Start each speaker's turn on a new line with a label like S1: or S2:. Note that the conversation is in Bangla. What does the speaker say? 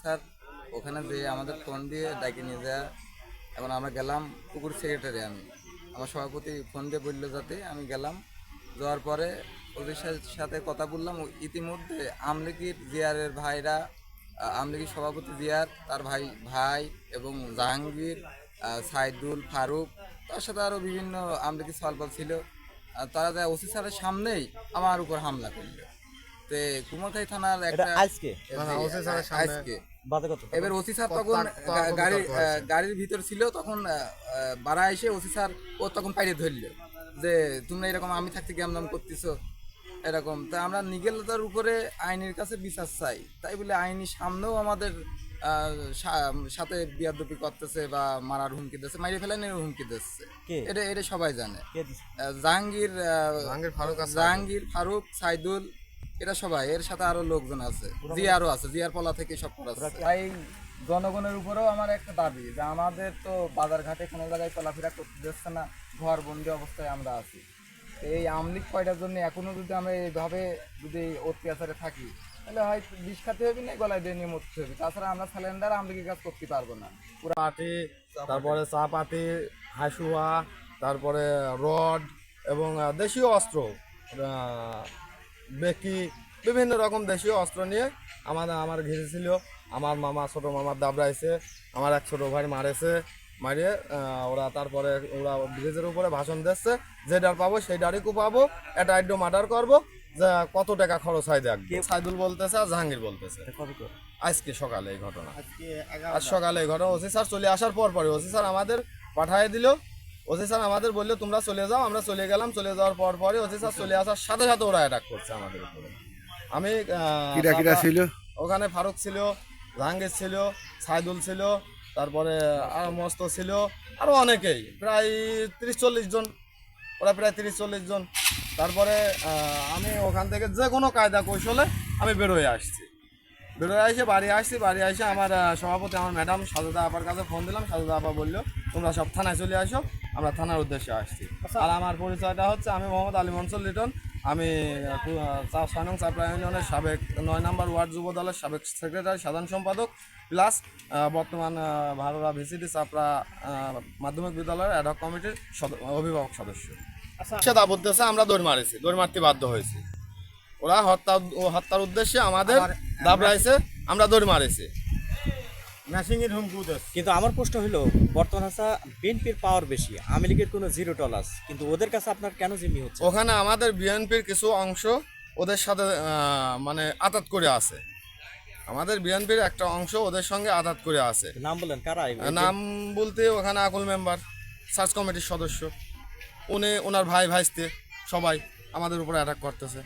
S1: স্যার ওখানে যে আমাদের ফোন দিয়ে ডাকে নিয়ে যায় এখন আমরা গেলাম পুকুর সেক্রেটারি আমি। আমার সভাপতি ফোন দিয়ে বলল যাতে আমি গেলাম যাওয়ার পরে ওদের সাথে কথা বললাম ইতিমধ্যে আমলিকির জিয়ারের ভাইরা আহ, আমলিকির সভাপতি জিয়ার তার ভাই ভাই এবং জাহাঙ্গীর সাইদুল ফারুক তার সাথে আরও বিভিন্ন আমলিকি সলপল ছিল। তারা ওসি স্যারের সামনেই আমার উপর হামলা করল। তে কুমারখাই থানার একটা
S2: আজকে
S1: আজকে এবার ওসি স্যার তখন গা- গাড়ির ভিতর ছিল তখন আহ, আহ, বাড়া এসে ওসি স্যার ও তখন পাইরে ধরলো যে তোমরা এরকম আমি থাকতে কেমন করতেছো? এরকম। তা আমরা নিগেলতার উপরে আইনের কাছে বিচার চাই। তাই বলে আইনি সামনেও আমাদের আহ, সা- সাথে বিয়াদবি করতেছে বা মারার হুমকি দিচ্ছে মাইরে ফেলানোর হুমকি দিচ্ছে। এটা এটা সবাই জানে। জাহাঙ্গীর
S3: জাহাঙ্গীর ফারুক
S1: জাহাঙ্গীর ফারুক সাইদুল এরা সবাই এর সাথে আরও লোকজন আছে। জিয়ারও আছে জিয়ার পলা থেকে সব করা আছে। তাই জনগণের উপরেও আমার একটা দাবি যে আমাদের তো বাজার ঘাটে কোনো জায়গায় চলাফেরা করতে দিচ্ছে না ঘর বন্দি অবস্থায় আমরা আছি। এই আমলিক কয়টার জন্য এখনও যদি আমরা এইভাবে যদি অত্যাচারে থাকি তাহলে হয়তো বিষ খাতে হবে না গলায় দিয়ে নিয়ে মরতে হবে। তাছাড়া আমরা সিলিন্ডার আমলিকের কাজ করতে পারব না।
S3: পাটি তারপরে চা পাতি হাসুয়া তারপরে রড এবং দেশীয় অস্ত্র বেকি বিভিন্ন রকম দেশীয় অস্ত্র নিয়ে আমাদের আমার ঘিরেছিল আমার মামা ছোট মামার দাবড়াইছে আমার এক ছোট ভাই মারেছে মারিয়ে ওরা তারপরে ওরা ব্রিজের উপরে ভাষণ দিচ্ছে যে ডার পাবো সেই ডারই পাবো এটা আইডো মার্ডার করব যে কত টাকা খরচ হয় দেখ। সাইদুল বলতেছে আর জাহাঙ্গীর বলতেছে। আজকে সকালে এই ঘটনা। আজ সকালে এই ঘটনা। ওসি স্যার চলে আসার পর পরে ওসি স্যার আমাদের পাঠিয়ে দিল। ওসি স্যার আমাদের বলল তোমরা চলে যাও আমরা চলে গেলাম। চলে যাওয়ার পর পরে ওসি স্যার চলে আসার সাথে সাথে ওরা অ্যাটাক করছে আমাদের উপরে। আমি
S4: কিরা কিরা ছিল?
S3: ওখানে ফারুক ছিল জাহাঙ্গীর ছিল সাইদুল ছিল তারপরে আর মস্ত ছিল আরও অনেকেই। প্রায় তিরিশ চল্লিশ জন ওরা প্রায় তিরিশ চল্লিশ জন। তারপরে আমি ওখান থেকে যে কোনো কায়দা কৌশলে আমি বেরোয় আসছি। বেরোয় এসে বাড়ি আসছি বাড়ি এসে আমার সভাপতি আমার ম্যাডাম সাজুদা আপার কাছে ফোন দিলাম সাজুদা আপা বলল তোমরা সব থানায় চলে আসো আমরা থানার উদ্দেশ্যে আসছি। আর আমার পরিচয়টা হচ্ছে আমি মোহাম্মদ আলী মনসুর লিটন। আমি আহ, কু- আহ, চা- ছয় নং চাপড়া ইউনিয়নের সাবেক নয় নম্বর ওয়ার্ড যুব দলের সাবেক সেক্রেটারি সাধারণ সম্পাদক। প্লাস বর্তমান ভারোরা ভিসিডি চাপড়া মাধ্যমিক বিদ্যালয়ের অ্যাডক কমিটির অভিভাবক সদস্য। দেশে আমরা দৌড় মারেছি দৌড় মারতে বাধ্য হয়েছি। ওরা হত্যা হত্যার উদ্দেশ্যে আমাদের দাবড়াইছে আমরা দৌড় মারেছি।
S5: ম্যাশিংয়ের হুমকি
S2: কিন্তু আমার প্রশ্ন হলো বর্তমান হাসা বিএনপির পাওয়ার বেশি আওয়ামী লীগের কোনো জিরো টলাস কিন্তু ওদের কাছে আপনার কেন জিম্মি হচ্ছে?
S3: ওখানে আমাদের বিএনপির কিছু অংশ ওদের সাথে মানে আতাত করে আছে। আমাদের বিএনপির একটা অংশ ওদের সঙ্গে আতাত করে আছে।
S2: নাম বলেন কারা
S3: নাম বলতে ওখানে আকুল মেম্বার সার্চ কমিটির সদস্য। উনি ওনার ভাই ভাইস্তে সবাই আমাদের উপরে অ্যাটাক করতেছে।